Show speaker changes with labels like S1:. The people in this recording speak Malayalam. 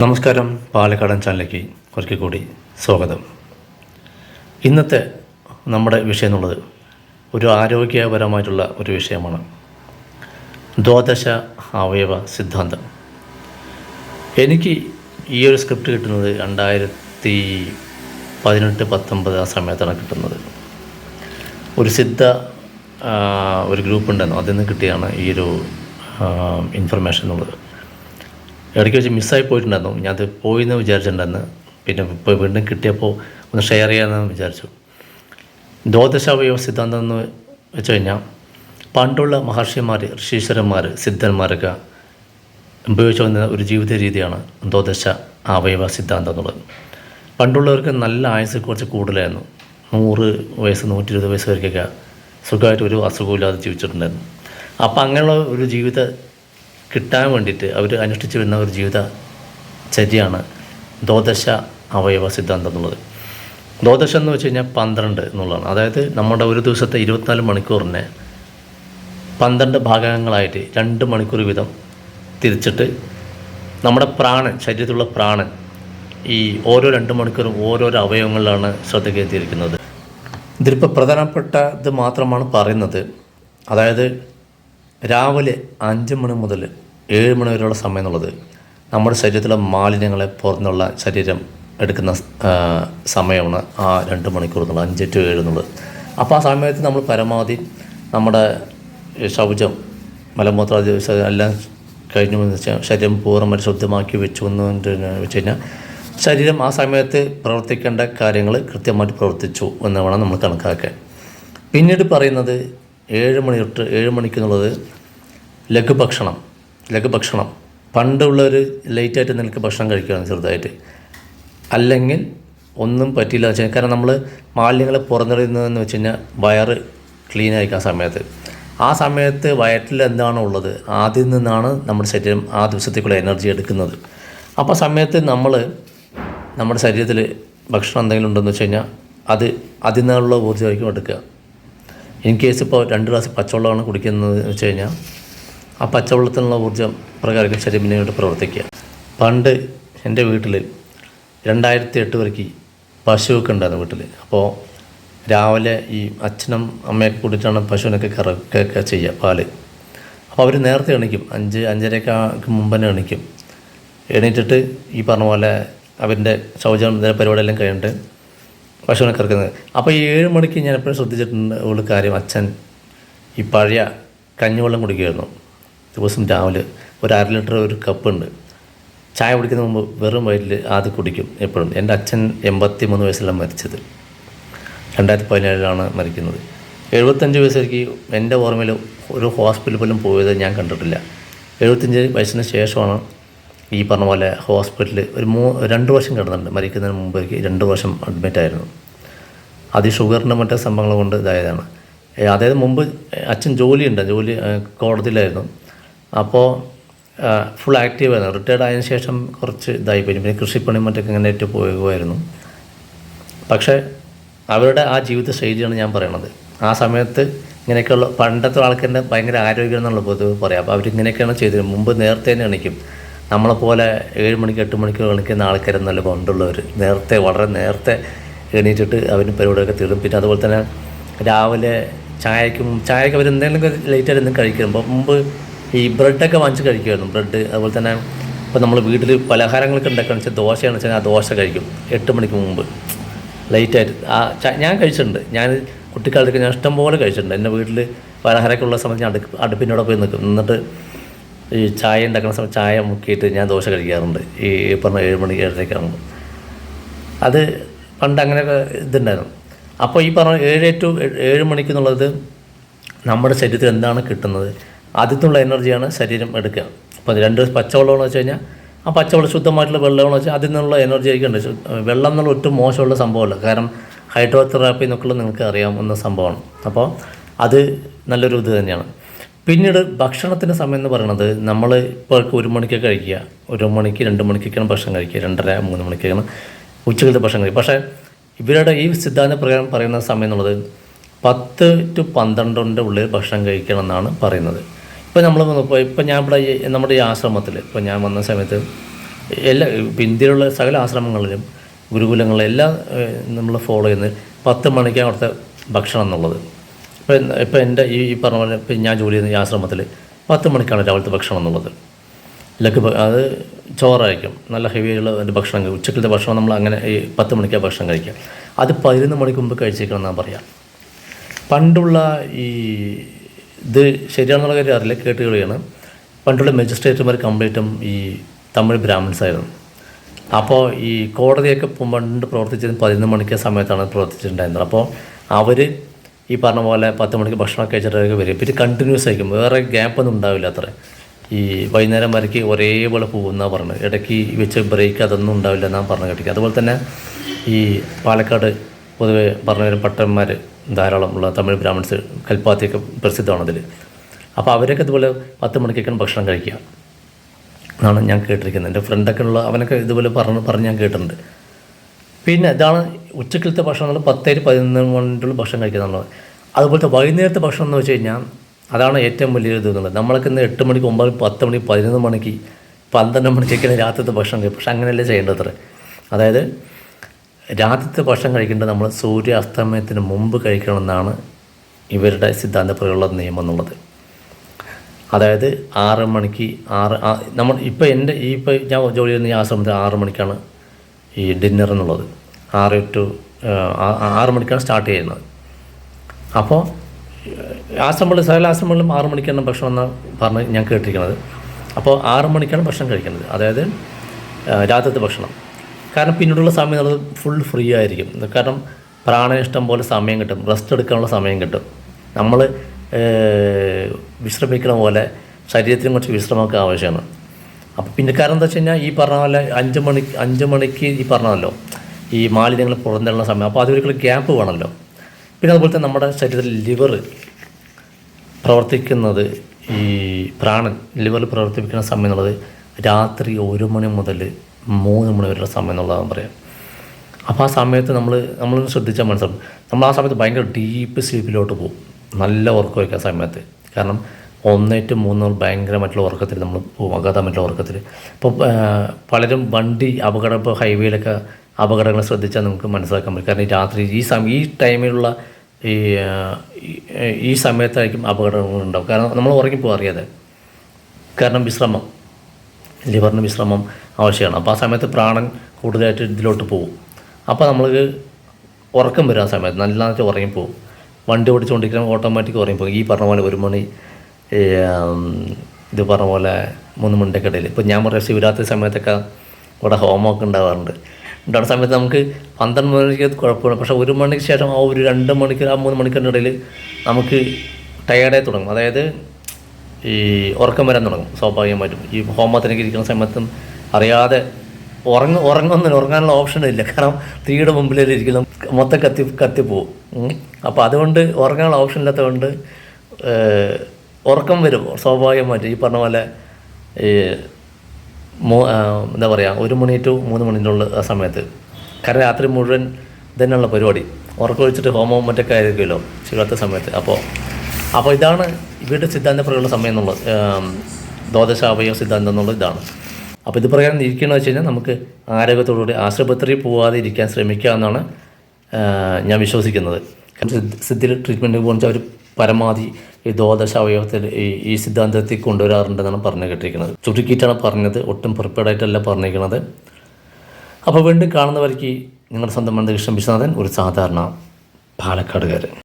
S1: നമസ്കാരം പാലക്കാടൻ ചാനലിലേക്ക് ഒരിക്കൽ കൂടി സ്വാഗതം. ഇന്നത്തെ നമ്മുടെ വിഷയം എന്നുള്ളത് ഒരു ആരോഗ്യപരമായിട്ടുള്ള ഒരു വിഷയമാണ്. ദ്വാദശ അവയവ സിദ്ധാന്തം. എനിക്ക് ഈ ഒരു സ്ക്രിപ്റ്റ് കിട്ടുന്നത് രണ്ടായിരത്തി പതിനെട്ട് പത്തൊമ്പത് ആ സമയത്താണ് കിട്ടുന്നത്. ഒരു സിദ്ധ ഒരു ഗ്രൂപ്പ് ഉണ്ടായിരുന്നു അതിൽ നിന്ന് കിട്ടിയാണ് ഈ ഒരു ഇൻഫർമേഷൻ എന്നുള്ളത്. ഇടയ്ക്ക് വെച്ച് മിസ്സായി പോയിട്ടുണ്ടായിരുന്നു. ഞാനത് പോയി എന്ന് വിചാരിച്ചിട്ടുണ്ടായിരുന്നു. പിന്നെ ഇപ്പോൾ വീണ്ടും കിട്ടിയപ്പോൾ ഒന്ന് ഷെയർ ചെയ്യാമെന്ന് വിചാരിച്ചു. ദ്വാദശാവയവ സിദ്ധാന്തം എന്ന് വെച്ച് കഴിഞ്ഞാൽ പണ്ടുള്ള മഹർഷിമാർ ഋഷീശ്വരന്മാർ സിദ്ധന്മാരൊക്കെ ഉപയോഗിച്ചു വന്ന ഒരു ജീവിത രീതിയാണ് ദ്വാദശ അവയവ സിദ്ധാന്തം എന്നുള്ളത്. പണ്ടുള്ളവർക്ക് നല്ല ആയുസ് കുറച്ച് കൂടുതലായിരുന്നു. നൂറ് വയസ്സ് നൂറ്റി ഇരുപത് വയസ്സ് വരെയൊക്കെ സുഖമായിട്ട് ഒരു അസുഖമില്ലാതെ ജീവിച്ചിട്ടുണ്ടായിരുന്നു. അപ്പോൾ അങ്ങനെയുള്ള ഒരു ജീവിത കിട്ടാൻ വേണ്ടിയിട്ട് അവർ അനുഷ്ഠിച്ചു വരുന്ന ഒരു ജീവിത ചര്യയാണ് ദ്വാദശ അവയവ സിദ്ധാന്തം എന്നുള്ളത്. ദോദശ എന്ന് വെച്ച് കഴിഞ്ഞാൽ പന്ത്രണ്ട് എന്നുള്ളതാണ്. അതായത് നമ്മുടെ ഒരു ദിവസത്തെ ഇരുപത്തിനാല് മണിക്കൂറിനെ പന്ത്രണ്ട് ഭാഗങ്ങളായിട്ട് രണ്ട് മണിക്കൂർ വീതം തിരിച്ചിട്ട് നമ്മുടെ പ്രാണൻ ശരീരത്തിലുള്ള പ്രാണൻ ഈ ഓരോ രണ്ട് മണിക്കൂറും ഓരോരോ അവയവങ്ങളിലാണ് ശ്രദ്ധ കേന്ദ്രീകരിക്കുന്നത്. ഇതിലിപ്പോൾ പ്രധാനപ്പെട്ട ഇത് മാത്രമാണ് പറയുന്നത്. അതായത് രാവിലെ അഞ്ച് മണി മുതൽ ഏഴ് മണി വരെയുള്ള സമയം എന്നുള്ളത് നമ്മുടെ ശരീരത്തിലെ മാലിന്യങ്ങളെ പുറന്നുള്ള ശരീരം എടുക്കുന്ന സമയമാണ് ആ രണ്ട് മണിക്കൂർ എന്നുള്ളത് അഞ്ച് ടു ഏഴ് എന്നുള്ളത്. അപ്പോൾ ആ സമയത്ത് നമ്മൾ പരമാവധി നമ്മുടെ ശൗചം മലമൂത്ര എല്ലാം കഴിഞ്ഞു എന്ന് വെച്ചാൽ ശരീരം പൂർണമായി ശുദ്ധമാക്കി വെച്ചു എന്ന് വെച്ച് കഴിഞ്ഞാൽ ശരീരം ആ സമയത്ത് പ്രവർത്തിക്കേണ്ട കാര്യങ്ങൾ കൃത്യമായിട്ട് പ്രവർത്തിച്ചു എന്ന് വേണം നമ്മൾ കണക്കാക്കാൻ. പിന്നീട് പറയുന്നത് ഏഴ് മണി തൊട്ട് ഏഴ് മണിക്ക് എന്നുള്ളത് ലഘുഭക്ഷണം ലഘുഭക്ഷണം പണ്ടുള്ളവർ ലേറ്റായിട്ട് നിനക്ക് ഭക്ഷണം കഴിക്കുകയാണ് ചെറുതായിട്ട്. അല്ലെങ്കിൽ ഒന്നും പറ്റില്ല എന്ന് വെച്ചാൽ കാരണം നമ്മൾ മാലിന്യങ്ങൾ പുറന്തള്ളുന്നതെന്ന് വെച്ച് കഴിഞ്ഞാൽ വയറ് ക്ലീൻ ആയിരിക്കും ആ സമയത്ത്. ആ സമയത്ത് വയറ്റിൽ എന്താണോ ഉള്ളത് ആദ്യം നിന്നാണ് നമ്മുടെ ശരീരം ആ ദിവസത്തേക്കുള്ള എനർജി എടുക്കുന്നത്. അപ്പോൾ സമയത്ത് നമ്മൾ നമ്മുടെ ശരീരത്തിൽ ഭക്ഷണം എന്തെങ്കിലും ഉണ്ടെന്ന് വെച്ച് കഴിഞ്ഞാൽ അത് അതിൽ നിന്നുള്ള ഊർജമായിരിക്കും എടുക്കുക. ഇൻ കേസ് ഇപ്പോൾ രണ്ട് ഗ്ലാസ് പച്ചവെള്ളമാണ് കുടിക്കുന്നത് എന്ന് വെച്ച് കഴിഞ്ഞാൽ ആ പച്ചവെള്ളത്തിനുള്ള ഊർജം പ്രകാരം ശരീരം പ്രവർത്തിക്കുക. പണ്ട് എന്റെ വീട്ടിൽ രണ്ടായിരത്തി എട്ട് വരയ്ക്ക് പശുവൊക്കെ ഉണ്ടായിരുന്നു വീട്ടിൽ. അപ്പോൾ രാവിലെ ഈ അച്ഛനും അമ്മയൊക്കെ കൂടിയിട്ടാണ് പശുവിനൊക്കെ കറക്കുകയൊക്കെ ചെയ്യുക പാൽ. അപ്പോൾ അവർ നേരത്തെ എണീക്കും. അഞ്ച് അഞ്ചരയൊക്കെ മുമ്പ് തന്നെ എണീക്കും. എണീറ്റിട്ട് ഈ പറഞ്ഞ പോലെ അവന്റെ ശൗചം പരിപാടിയെല്ലാം കഴിഞ്ഞിട്ട് പശുവിനെ കറക്കുന്നത്. അപ്പോൾ ഈ ഏഴ് മണിക്ക് ഞാൻ എപ്പോഴും ശ്രദ്ധിച്ചിട്ടുണ്ട് ഉള്ള കാര്യം. അച്ഛൻ ഈ പഴയ കഞ്ഞിവെള്ളം കുടിക്കുമായിരുന്നു ദിവസം രാവിലെ ഒരു അര ലിറ്റർ ഒരു കപ്പുണ്ട് ചായ കുടിക്കുന്ന മുമ്പ് വെറും വയറ്റിൽ ആദ്യം കുടിക്കും എപ്പോഴും. എന്റെ അച്ഛൻ എൺപത്തി മൂന്ന് വയസ്സിലാണ് മരിച്ചത്. രണ്ടായിരത്തി പതിനേഴിലാണ് മരിക്കുന്നത് എഴുപത്തഞ്ച് വയസ്സേക്ക് എന്റെ ഓർമ്മയിൽ ഒരു ഹോസ്പിറ്റലിൽ പോലും പോയത് ഞാൻ കണ്ടിട്ടില്ല. എഴുപത്തഞ്ച് വയസ്സിന് ശേഷമാണ് ഈ പറഞ്ഞ പോലെ ഹോസ്പിറ്റലിൽ ഒരു മൂ രണ്ട് വർഷം കിടന്നിട്ടുണ്ട്. മരിക്കുന്നതിന് മുമ്പേക്ക് രണ്ട് വർഷം അഡ്മിറ്റായിരുന്നു അത് ഈ ഷുഗറിന്റെ മറ്റേ സംഭവങ്ങൾ കൊണ്ട് ഇതായതാണ്. അതായത് മുമ്പ് അച്ഛൻ ജോലിയുണ്ട്. ജോലി കോടതിയിലായിരുന്നു. അപ്പോൾ ഫുൾ ആക്റ്റീവ് ആയിരുന്നു. റിട്ടയർഡ് ആയതിനു ശേഷം കുറച്ച് ഇതായി പോയി. പിന്നെ കൃഷിപ്പണി മറ്റൊക്കെ ഇങ്ങനെ ഏറ്റു പോകുമായിരുന്നു പക്ഷേ അവരുടെ ആ ജീവിത ശൈലിയാണ് ഞാൻ പറയണത്. ആ സമയത്ത് ഇങ്ങനെയൊക്കെയുള്ള പണ്ടത്തെ ആൾക്കാരുടെ ഭയങ്കര ആരോഗ്യം എന്നുള്ള പൊതുവെ പറയാം. അപ്പോൾ അവരിങ്ങനെയൊക്കെയാണ് ചെയ്തത്. മുമ്പ് നേരത്തെ തന്നെ നമ്മളെപ്പോലെ ഏഴ് മണിക്ക് എട്ട് മണിക്ക് എണിക്കുന്ന നല്ല പണ്ടുള്ളവർ നേരത്തെ വളരെ നേരത്തെ എണീറ്റിട്ട് അവന് പരിപാടിയൊക്കെ തീടും പിന്നെ അതുപോലെ തന്നെ രാവിലെ ചായക്കും ചായക്ക് അവർ എന്തെങ്കിലും ലേറ്റായിട്ട് എന്തെങ്കിലും കഴിക്കുമ്പോൾ മുമ്പ് ഈ ബ്രെഡൊക്കെ വാങ്ങിച്ച് കഴിക്കുമായിരുന്നു. ബ്രെഡ് അതുപോലെ തന്നെ ഇപ്പോൾ നമ്മൾ വീട്ടിൽ പലഹാരങ്ങളൊക്കെ ഉണ്ടാക്കുകയെന്ന് വെച്ചാൽ ദോശയാണെന്ന് വെച്ചാൽ ആ ദോശ കഴിക്കും എട്ട് മണിക്ക് മുമ്പ്. ലേറ്റായിട്ട് ആ ഞാൻ കഴിച്ചിട്ടുണ്ട്. ഞാൻ കുട്ടിക്കാലത്തൊക്കെ ഞാൻ ഇഷ്ടംപോലെ കഴിച്ചിട്ടുണ്ട്. എന്റെ വീട്ടിൽ പലഹാരമൊക്കെ ഉള്ള സമയത്ത് ഞാൻ അടുപ്പ് അടുപ്പിനോടെ പോയി നിൽക്കും എന്നിട്ട് ഈ ചായ ഉണ്ടാക്കുന്ന സമയത്ത് ചായ മുക്കിയിട്ട് ഞാൻ ദോശ കഴിക്കാറുണ്ട്. ഈ പറഞ്ഞ ഏഴ് മണി ഏഴരക്കാണ്. അത് പണ്ട് അങ്ങനെയൊക്കെ ഇതുണ്ടായിരുന്നു. അപ്പോൾ ഈ പറഞ്ഞ ഏഴ് ടു ഏഴ് മണിക്ക് എന്നുള്ളത് നമ്മുടെ ശരീരത്തിൽ എന്താണ് കിട്ടുന്നത്? ആദ്യത്തുള്ള എനർജിയാണ് ശരീരം എടുക്കുക. അപ്പോൾ രണ്ട് പച്ചവെള്ളമെന്ന് വെച്ച് കഴിഞ്ഞാൽ ആ പച്ചവെള്ളം ശുദ്ധമായിട്ടുള്ള വെള്ളമെന്ന് വെച്ചാൽ അതിൽ നിന്നുള്ള എനർജി ആയിരിക്കും. വെള്ളം എന്നുള്ള ഒട്ടും മോശമുള്ള സംഭവമല്ല. കാരണം ഹൈഡ്രോതെറാപ്പി എന്നൊക്കെയുള്ള നിങ്ങൾക്ക് അറിയാവുന്ന സംഭവമാണ്. അപ്പോൾ അത് നല്ലൊരു ഇത് തന്നെയാണ്. പിന്നീട് ഭക്ഷണത്തിന്റെ സമയം എന്ന് പറയുന്നത് നമ്മൾ ഇപ്പോൾ ഒരു മണിക്കൊക്കെ കഴിക്കുക ഒരു മണിക്ക് രണ്ട് മണിക്കൊക്കെയാണ് ഭക്ഷണം കഴിക്കുക രണ്ടര മൂന്ന് മണിക്കൊക്കെയാണ് ഉച്ചക്കലത്തെ ഭക്ഷണം കഴിക്കുക. പക്ഷേ ഇവരുടെ ഈ സിദ്ധാന്ത പ്രകാരം പറയുന്ന സമയം എന്നുള്ളത് പത്ത് ടു പന്ത്രണ്ടിന്റെ ഉള്ളിൽ ഭക്ഷണം കഴിക്കണം എന്നാണ് പറയുന്നത്. ഇപ്പോൾ നമ്മൾ ഇപ്പോൾ ഞാൻ ഇവിടെ നമ്മുടെ ഈ ആശ്രമത്തിൽ ഇപ്പോൾ ഞാൻ വന്ന സമയത്ത് എല്ലാ ഇന്ത്യയിലുള്ള സകല ആശ്രമങ്ങളിലും ഗുരുകുലങ്ങളിലും എല്ലാം നമ്മൾ ഫോളോ ചെയ്യുന്നത് പത്ത് മണിക്കാണ് അവിടുത്തെ ഭക്ഷണം എന്നുള്ളത്. ഇപ്പം ഇപ്പം എന്റെ ഈ ഈ പറഞ്ഞ പോലെ ഇപ്പം ഞാൻ ജോലി ചെയ്യുന്ന ഈ ആശ്രമത്തിൽ പത്ത് മണിക്കാണ് രാവിലത്തെ ഭക്ഷണം എന്നുള്ളത്. ലഘു അത് ചോറായിരിക്കും. നല്ല ഹെവിയുള്ള ഒരു ഭക്ഷണം. ഉച്ചക്കലത്തെ ഭക്ഷണം നമ്മൾ അങ്ങനെ ഈ പത്ത് മണിക്കാണ് ഭക്ഷണം കഴിക്കുക. അത് പതിനൊന്ന് മണിക്ക് മുമ്പ് കഴിച്ചേക്കണം എന്നാണ് പറയാം. പണ്ടുള്ള ഈ ഇത് ശരിയാണെന്നുള്ള കാര്യം അറിയില്ല കേട്ട് കളിയാണ്. പണ്ടുള്ള മജിസ്ട്രേറ്റുമാർ കംപ്ലീറ്റും ഈ തമിഴ് ബ്രാഹ്മിൻസ് ആയിരുന്നു അപ്പോൾ ഈ കോടതിയൊക്കെ പണ്ട് പ്രവർത്തിച്ചത് പതിനൊന്ന് മണിക്ക് സമയത്താണ് പ്രവർത്തിച്ചിട്ടുണ്ടായിരുന്നത്. അപ്പോൾ അവർ ഈ പറഞ്ഞ പോലെ പത്ത് മണിക്ക് ഭക്ഷണം കഴിച്ചിട്ടൊക്കെ വരും പിന്നെ കണ്ടിന്യൂസ് ആയിരിക്കും. വേറെ ഗ്യാപ്പൊന്നും ഉണ്ടാവില്ല അത്ര. ഈ വൈകുന്നേരം വരയ്ക്ക് ഒരേപോലെ പോകുന്ന പറഞ്ഞത്. ഇടയ്ക്ക് വെച്ച് ബ്രേക്ക് അതൊന്നും ഉണ്ടാവില്ല എന്നാണ് പറഞ്ഞു കേട്ടിരിക്കുക. അതുപോലെ തന്നെ ഈ പാലക്കാട് പൊതുവെ പറഞ്ഞ പട്ടന്മാർ ധാരാളമുള്ള തമിഴ് ബ്രാഹ്മിൺസ് കൽപ്പാത്തിയൊക്കെ പ്രസിദ്ധമാണ് അതിൽ അപ്പോൾ അവരൊക്കെ ഇതുപോലെ പത്ത് മണിക്കൊക്കെയാണ് ഭക്ഷണം കഴിക്കുക. എന്നാണ് ഞാൻ കേട്ടിരിക്കുന്നത്. എന്റെ ഫ്രണ്ടൊക്കെ ഉള്ള അവനൊക്കെ ഇതുപോലെ പറഞ്ഞ് പറഞ്ഞ് ഞാൻ കേട്ടിട്ടുണ്ട്. പിന്നെ ഇതാണ് ഉച്ചക്കലത്തെ ഭക്ഷണം പത്തേര് പതിനൊന്ന് മണിക്കുള്ള ഭക്ഷണം കഴിക്കുന്നുള്ളത് അതുപോലത്തെ വൈകുന്നേരത്തെ ഭക്ഷണം എന്ന് വെച്ച് കഴിഞ്ഞാൽ അതാണ് ഏറ്റവും വലിയൊരു ഇത് എന്നുള്ളത്. നമ്മളൊക്കെ ഇന്ന് എട്ട് മണിക്ക് ഒമ്പത് പത്ത് മണി പതിനൊന്ന് മണിക്ക് പന്ത്രണ്ട് മണിക്കൊക്കെയാണ് രാത്രിത്തെ ഭക്ഷണം കഴിക്കും പക്ഷെ അങ്ങനെയല്ലേ ചെയ്യേണ്ടത് അത്ര. അതായത് രാത്രിത്തെ ഭക്ഷണം കഴിക്കേണ്ടത് നമ്മൾ സൂര്യാസ്തമയത്തിന് മുമ്പ് കഴിക്കണമെന്നാണ് ഇവരുടെ സിദ്ധാന്തപ്രയുള്ള നിയമം എന്നുള്ളത്. അതായത് ആറ് മണിക്ക് ആറ് നമ്മൾ ഇപ്പോൾ എന്റെ ഈ ഇപ്പോൾ ഞാൻ ജോലി ചെയ്യുന്ന ഈ ആശ്രമത്തിൽ ആറ് മണിക്കാണ് ഈ ഡിന്നർ എന്നുള്ളത്. ആറ് ടു ആറ് മണിക്കാണ് സ്റ്റാർട്ട് ചെയ്യുന്നത്. അപ്പോൾ ആശ്രമങ്ങളിൽ സകല ആശ്രമങ്ങളിലും ആറ് മണിക്കാണ് ഭക്ഷണം എന്ന് പറഞ്ഞ് ഞാൻ കേട്ടിരിക്കുന്നത്. അപ്പോൾ ആറ് മണിക്കാണ് ഭക്ഷണം കഴിക്കുന്നത്. അതായത് ആ, രാത്രിത്തെ ഭക്ഷണം. കാരണം പിന്നീടുള്ള സമയം എന്നുള്ളത് ഫുൾ ഫ്രീ ആയിരിക്കും. കാരണം പ്രാണനിഷ്ടം പോലെ സമയം കിട്ടും. റെസ്റ്റ് എടുക്കാനുള്ള സമയം കിട്ടും. നമ്മൾ വിശ്രമിക്കണ പോലെ ശരീരത്തിന് കുറച്ച് വിശ്രമമൊക്കെ ആവശ്യമാണ്. അപ്പോൾ പിന്നെ കാരണം എന്താ വെച്ച് കഴിഞ്ഞാൽ ഈ പറഞ്ഞ പോലെ അഞ്ച് മണി അഞ്ച് മണിക്ക് ഈ പറഞ്ഞല്ലോ ഈ മാലിന്യങ്ങൾ പുറന്തള്ളുന്ന സമയം. അപ്പോൾ അതൊരിക്കലും ഗ്യാപ്പ് വേണമല്ലോ പിന്നെ അതുപോലെ തന്നെ നമ്മുടെ ശരീരത്തിൽ ലിവർ പ്രവർത്തിക്കുന്നത് ഈ പ്രാണൻ ലിവറിൽ പ്രവർത്തിപ്പിക്കുന്ന സമയം എന്നുള്ളത് രാത്രി ഒരു മണി മുതൽ മൂന്ന് മണി വരെയുള്ള സമയം എന്നുള്ളതാണ് പറയാം. അപ്പോൾ ആ സമയത്ത് നമ്മൾ നമ്മളൊന്ന് ശ്രദ്ധിച്ചാൽ മനസ്സിലാവും. നമ്മൾ ആ സമയത്ത് ഭയങ്കര ഡീപ്പ് സ്ലീപ്പിലോട്ട് പോകും. നല്ല ഉറക്കം വയ്ക്കുക ആ സമയത്ത്. കാരണം ഒന്ന് ടു മൂന്ന് ഭയങ്കരമായിട്ടുള്ള ഉറക്കത്തിൽ നമ്മൾ പോകും ഉറക്കത്തിൽ. ഇപ്പോൾ പലരും വണ്ടി അപകടം ഇപ്പോൾ ഹൈവേയിലൊക്കെ അപകടങ്ങൾ ശ്രദ്ധിച്ചാൽ നമുക്ക് മനസ്സിലാക്കാൻ പറ്റും. കാരണം രാത്രി ഈ സമയം ഈ ടൈമിലുള്ള ഈ ഈ- സമയത്തായിരിക്കും അപകടങ്ങൾ ഉണ്ടാവും കാരണം നമ്മൾ ഉറങ്ങിപ്പോകും അറിയാതെ. കാരണം വിശ്രമം. ലിവറിന് വിശ്രമം ആവശ്യമാണ്. അപ്പോൾ ആ സമയത്ത് പ്രാണൻ കൂടുതലായിട്ട് ഇതിലോട്ട് പോകും അപ്പോൾ നമ്മൾക്ക് ഉറക്കം വരും ആ സമയത്ത്. നല്ലതായിട്ട് ഉറങ്ങിപ്പോവും വണ്ടി ഓടിച്ചുകൊണ്ടിരിക്കുമ്പോൾ ഓട്ടോമാറ്റിക് ഉറങ്ങിപ്പോകും ഈ പറഞ്ഞ പോലെ ഒരു മണി ഇത് പറഞ്ഞ പോലെ മൂന്ന് മുണ്ടക്കടയിൽ ഇപ്പോൾ ഞാൻ പറയാം ശിവരാത്രി സമയത്തൊക്കെ ഇവിടെ ഹോമമൊക്കെ ഉണ്ടാവാറുണ്ട്. ഉണ്ടാകുന്ന സമയത്ത് നമുക്ക് പന്ത്രണ്ട് മണിക്ക് കുഴപ്പമില്ല. പക്ഷേ ഒരു മണിക്ക് ശേഷം ആ ഒരു രണ്ട് മണിക്കൂർ ആ മൂന്ന് മണിക്കൂറിന്റെ ഇടയിൽ നമുക്ക് ടയേർഡായി തുടങ്ങും. അതായത് ഈ ഉറക്കം വരാൻ തുടങ്ങും സ്വാഭാവികമായിട്ടും. ഈ ഹോമത്തിനൊക്കെ ഇരിക്കുന്ന സമയത്തും അറിയാതെ ഉറങ്ങ ഉറങ്ങുന്നില്ല ഉറങ്ങാനുള്ള ഓപ്ഷൻ ഇല്ല. കാരണം തീയുടെ മുമ്പിൽ ഇരിക്കണം മൊത്തം കത്തി കത്തിപ്പോവും. അപ്പോൾ അതുകൊണ്ട് ഉറങ്ങാനുള്ള ഓപ്ഷൻ ഇല്ലാത്തതുകൊണ്ട് ഉറക്കം വരും സ്വാഭാവികമായിട്ട്. ഈ പറഞ്ഞ പോലെ ഈ മൂ എന്താ പറയുക ഒരു മണി ടു മൂന്ന് മണിന്റെ ആ സമയത്ത്. കാരണം രാത്രി മുഴുവൻ തന്നെയുള്ള പരിപാടി. ഉറക്കമൊഴിച്ചിട്ട് ഹോമവും മറ്റൊക്കെ ആയിരിക്കുമല്ലോ ശിവരാത്രി സമയത്ത്. അപ്പോൾ അപ്പോൾ ഇതാണ് ഇവരുടെ പ്രകടന സമയം എന്നുള്ളത്. ദ്വാദശാവയ സിദ്ധാന്തം എന്നുള്ളത് ഇതാണ്. അപ്പോൾ ഇത് പ്രകാരം ഇരിക്കണമെന്ന് വെച്ച് കഴിഞ്ഞാൽ നമുക്ക് ആരോഗ്യത്തോടുകൂടി ആശുപത്രിയിൽ പോവാതെ ഇരിക്കാൻ ശ്രമിക്കുക എന്നാണ് ഞാൻ വിശ്വസിക്കുന്നത്. കാരണം ട്രീറ്റ്മെന്റ് പോകുന്ന അവർ പരമാവധി ഈ ദ്വാദശ അവയവത്തിൽ ഈ ഈ സിദ്ധാന്തത്തിൽ കൊണ്ടുവരാറുണ്ടെന്നാണ് പറഞ്ഞു കേട്ടിരിക്കുന്നത്. ചുരുക്കിയിട്ടാണ് പറഞ്ഞത് ഒട്ടും പ്രിപ്പയർഡ് ആയിട്ടല്ല പറഞ്ഞിരിക്കുന്നത്. അപ്പോൾ വീണ്ടും കാണുന്നവർക്ക് നിങ്ങളുടെ സ്വന്തം മന്ദകൃഷ്ണൻ വിശ്വനാഥൻ ഒരു സാധാരണ പാലക്കാടുകാരൻ.